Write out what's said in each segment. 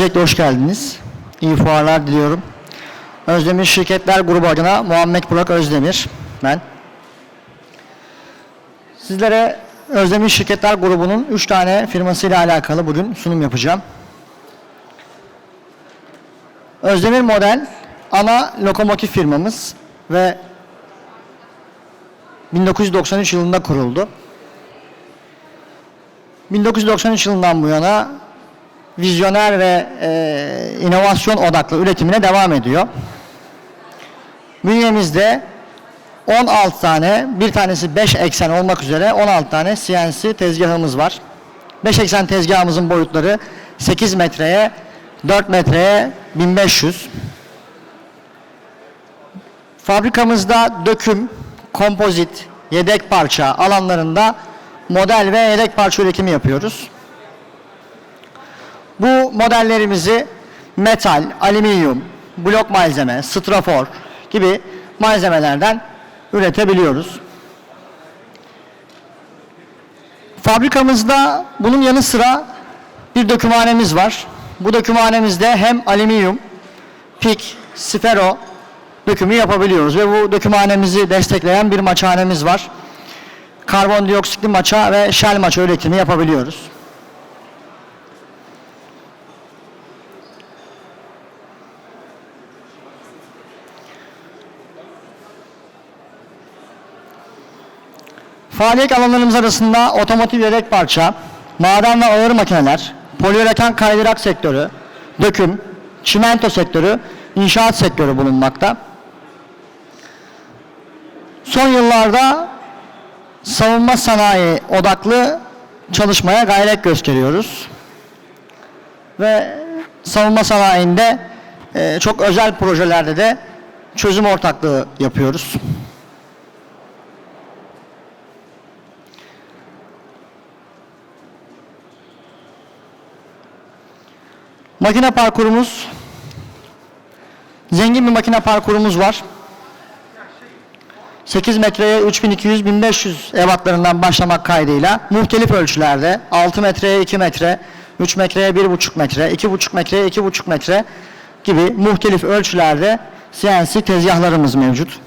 Öncelikle hoş geldiniz. İyi fuarlar diliyorum. Özdemir Şirketler Grubu adına Muhammed Burak Özdemir ben. Sizlere Özdemir Şirketler Grubu'nun 3 tane firmasıyla alakalı bugün sunum yapacağım. Özdemir Model ana lokomotif firmamız ve 1993 yılında kuruldu. 1993 yılından bu yana vizyoner ve e, inovasyon odaklı üretimine devam ediyor. Bünyemizde 16 tane, bir tanesi 5 eksen olmak üzere 16 tane CNC tezgahımız var. 5 eksen tezgahımızın boyutları 8 metreye, 4 metreye 1500. Fabrikamızda döküm, kompozit, yedek parça alanlarında model ve yedek parça üretimi yapıyoruz. Bu modellerimizi metal, alüminyum, blok malzeme, strafor gibi malzemelerden üretebiliyoruz. Fabrikamızda bunun yanı sıra bir dökümhanemiz var. Bu dökümhanemizde hem alüminyum, pik, sfero dökümü yapabiliyoruz ve bu dökümhanemizi destekleyen bir maçhanemiz var. Karbondioksitli maça ve şel maça üretimi yapabiliyoruz. Faaliyet alanlarımız arasında otomotiv yedek parça, maden ve ağır makineler, poliüretan kaydırak sektörü, döküm, çimento sektörü, inşaat sektörü bulunmakta. Son yıllarda savunma sanayi odaklı çalışmaya gayret gösteriyoruz. Ve savunma sanayinde e, çok özel projelerde de çözüm ortaklığı yapıyoruz. Makine parkurumuz zengin bir makine parkurumuz var. 8 metreye 3200-1500 ebatlarından başlamak kaydıyla muhtelif ölçülerde 6 metreye 2 metre, 3 metreye 1,5 metre, 2,5 metreye 2,5 metre gibi muhtelif ölçülerde CNC tezgahlarımız mevcut.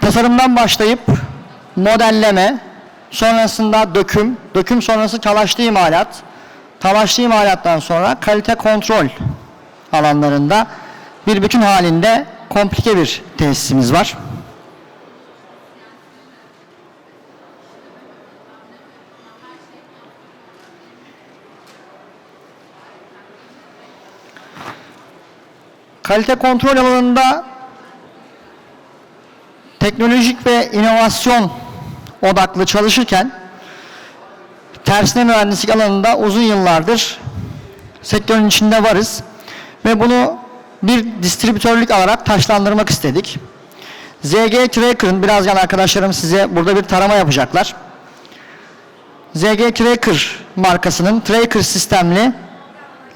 Tasarımdan başlayıp modelleme, sonrasında döküm, döküm sonrası talaşlı imalat, talaşlı imalattan sonra kalite kontrol alanlarında bir bütün halinde komplike bir tesisimiz var. Kalite kontrol alanında teknolojik ve inovasyon odaklı çalışırken tersine mühendislik alanında uzun yıllardır sektörün içinde varız ve bunu bir distribütörlük alarak taşlandırmak istedik. ZG Tracker'ın birazdan arkadaşlarım size burada bir tarama yapacaklar. ZG Tracker markasının Tracker sistemli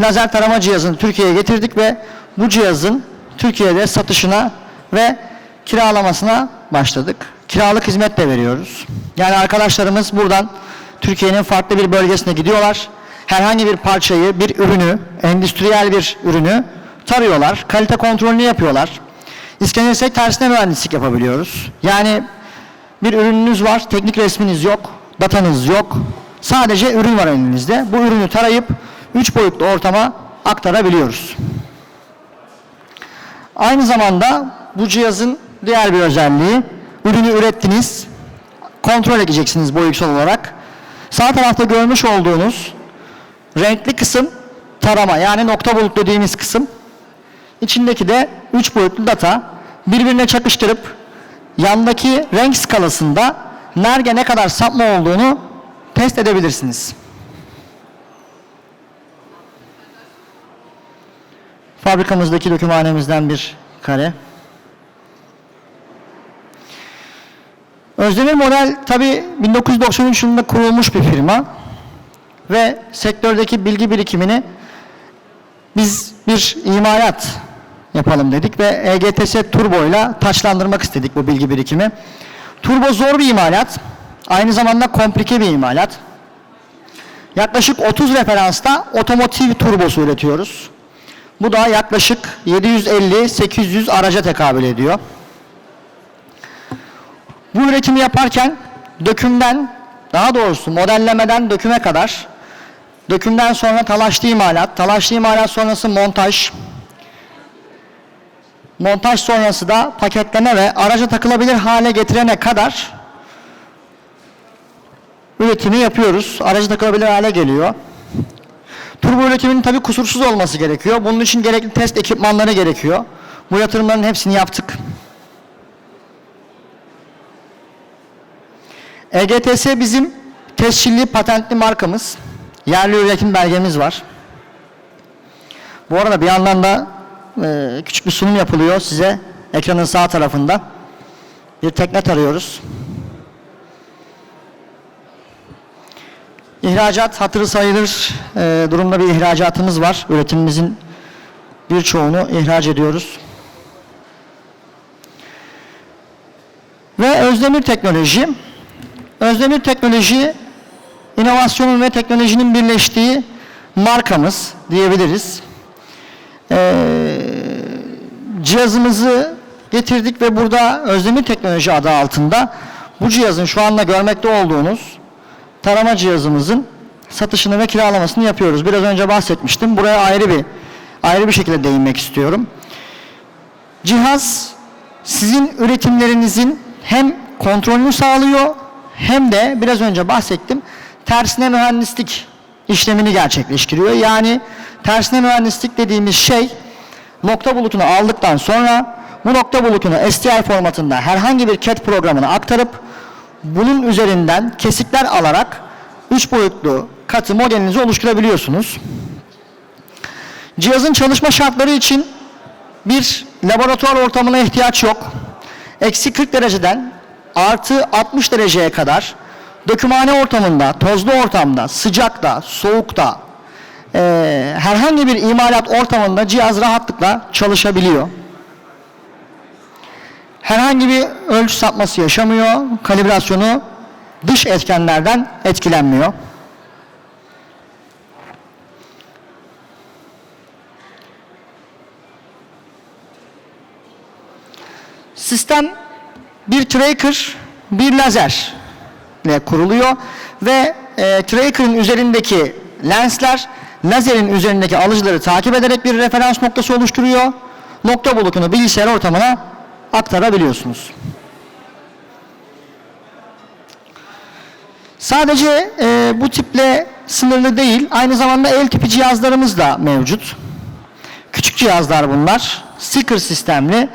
lazer tarama cihazını Türkiye'ye getirdik ve bu cihazın Türkiye'de satışına ve kiralamasına başladık. Kiralık hizmet de veriyoruz. Yani arkadaşlarımız buradan Türkiye'nin farklı bir bölgesine gidiyorlar. Herhangi bir parçayı, bir ürünü, endüstriyel bir ürünü tarıyorlar. Kalite kontrolünü yapıyorlar. İskenirsek tersine mühendislik yapabiliyoruz. Yani bir ürününüz var, teknik resminiz yok, datanız yok. Sadece ürün var elinizde. Bu ürünü tarayıp 3 boyutlu ortama aktarabiliyoruz. Aynı zamanda bu cihazın diğer bir özelliği ürünü ürettiniz, kontrol edeceksiniz boyutsal olarak. Sağ tarafta görmüş olduğunuz renkli kısım tarama yani nokta bulut dediğimiz kısım. İçindeki de 3 boyutlu data birbirine çakıştırıp yandaki renk skalasında nerede ne kadar sapma olduğunu test edebilirsiniz. Fabrikamızdaki dökümhanemizden bir kare. Özdemir Model tabi 1993 yılında kurulmuş bir firma ve sektördeki bilgi birikimini biz bir imalat yapalım dedik ve EGTS Turbo ile taçlandırmak istedik bu bilgi birikimi. Turbo zor bir imalat Aynı zamanda komplike bir imalat. Yaklaşık 30 referansta otomotiv turbosu üretiyoruz. Bu da yaklaşık 750-800 araca tekabül ediyor. Bu üretimi yaparken dökümden, daha doğrusu modellemeden döküme kadar, dökümden sonra talaşlı imalat, talaşlı imalat sonrası montaj, montaj sonrası da paketleme ve araca takılabilir hale getirene kadar üretimi yapıyoruz. Araca takılabilir hale geliyor. Turbo üretiminin tabi kusursuz olması gerekiyor. Bunun için gerekli test ekipmanları gerekiyor. Bu yatırımların hepsini yaptık. EGTS bizim tescilli patentli markamız. Yerli üretim belgemiz var. Bu arada bir yandan da e, küçük bir sunum yapılıyor size ekranın sağ tarafında. Bir teknet arıyoruz. İhracat hatırı sayılır e, durumda bir ihracatımız var. Üretimimizin birçoğunu ihraç ediyoruz. Ve Özdemir Teknoloji. Özdemir Teknoloji, inovasyonun ve teknolojinin birleştiği markamız diyebiliriz. Ee, cihazımızı getirdik ve burada Özdemir Teknoloji adı altında bu cihazın şu anda görmekte olduğunuz tarama cihazımızın satışını ve kiralamasını yapıyoruz. Biraz önce bahsetmiştim. Buraya ayrı bir ayrı bir şekilde değinmek istiyorum. Cihaz sizin üretimlerinizin hem kontrolünü sağlıyor hem de biraz önce bahsettim tersine mühendislik işlemini gerçekleştiriyor. Yani tersine mühendislik dediğimiz şey nokta bulutunu aldıktan sonra bu nokta bulutunu STL formatında herhangi bir CAD programına aktarıp bunun üzerinden kesikler alarak üç boyutlu katı modelinizi oluşturabiliyorsunuz. Cihazın çalışma şartları için bir laboratuvar ortamına ihtiyaç yok. Eksi 40 dereceden artı 60 dereceye kadar dökümhane ortamında, tozlu ortamda, sıcakta, soğukta, eee, herhangi bir imalat ortamında cihaz rahatlıkla çalışabiliyor. Herhangi bir ölçü sapması yaşamıyor, kalibrasyonu dış etkenlerden etkilenmiyor. Sistem bir tracker, bir lazer ile kuruluyor ve e, tracker'ın üzerindeki lensler lazerin üzerindeki alıcıları takip ederek bir referans noktası oluşturuyor. Nokta bulutunu bilgisayar ortamına aktarabiliyorsunuz. Sadece e, bu tiple sınırlı değil, aynı zamanda el tipi cihazlarımız da mevcut. Küçük cihazlar bunlar, sticker sistemli.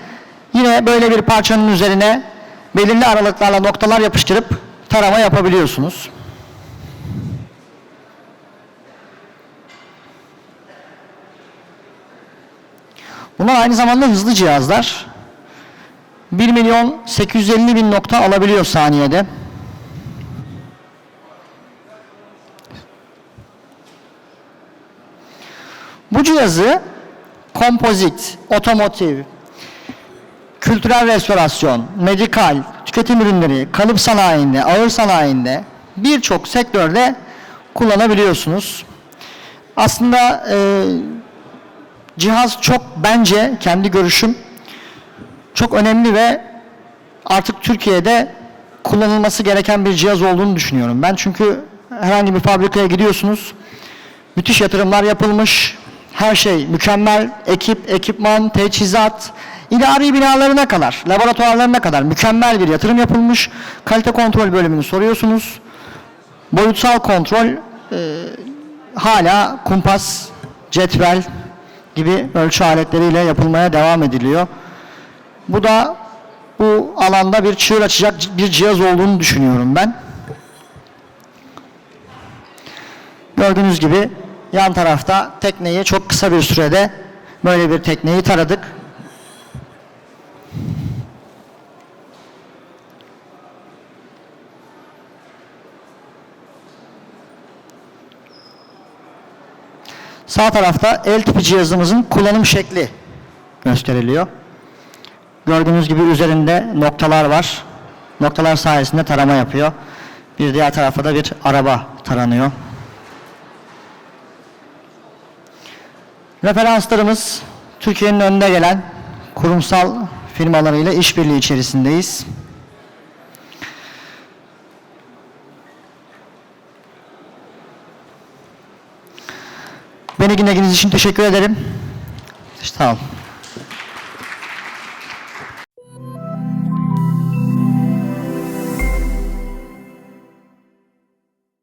Yine böyle bir parçanın üzerine belirli aralıklarla noktalar yapıştırıp tarama yapabiliyorsunuz. Bunlar aynı zamanda hızlı cihazlar. 1 milyon 850 bin nokta alabiliyor saniyede. Bu cihazı kompozit, otomotiv, kültürel restorasyon, medikal, tüketim ürünleri, kalıp sanayinde, ağır sanayinde birçok sektörde kullanabiliyorsunuz. Aslında e, cihaz çok bence kendi görüşüm çok önemli ve artık Türkiye'de kullanılması gereken bir cihaz olduğunu düşünüyorum. Ben çünkü herhangi bir fabrikaya gidiyorsunuz. Müthiş yatırımlar yapılmış. Her şey mükemmel. Ekip, ekipman, teçhizat, idari binalarına kadar, laboratuvarlarına kadar mükemmel bir yatırım yapılmış. Kalite kontrol bölümünü soruyorsunuz. Boyutsal kontrol e, hala kumpas, cetvel gibi ölçü aletleriyle yapılmaya devam ediliyor. Bu da bu alanda bir çığır açacak bir cihaz olduğunu düşünüyorum ben. Gördüğünüz gibi yan tarafta tekneyi çok kısa bir sürede böyle bir tekneyi taradık. Sağ tarafta el tipi cihazımızın kullanım şekli gösteriliyor. Gördüğünüz gibi üzerinde noktalar var. Noktalar sayesinde tarama yapıyor. Bir diğer tarafa da bir araba taranıyor. Referanslarımız Türkiye'nin önde gelen kurumsal firmalarıyla işbirliği içerisindeyiz. Dinlediğiniz için teşekkür ederim. Sağ olun.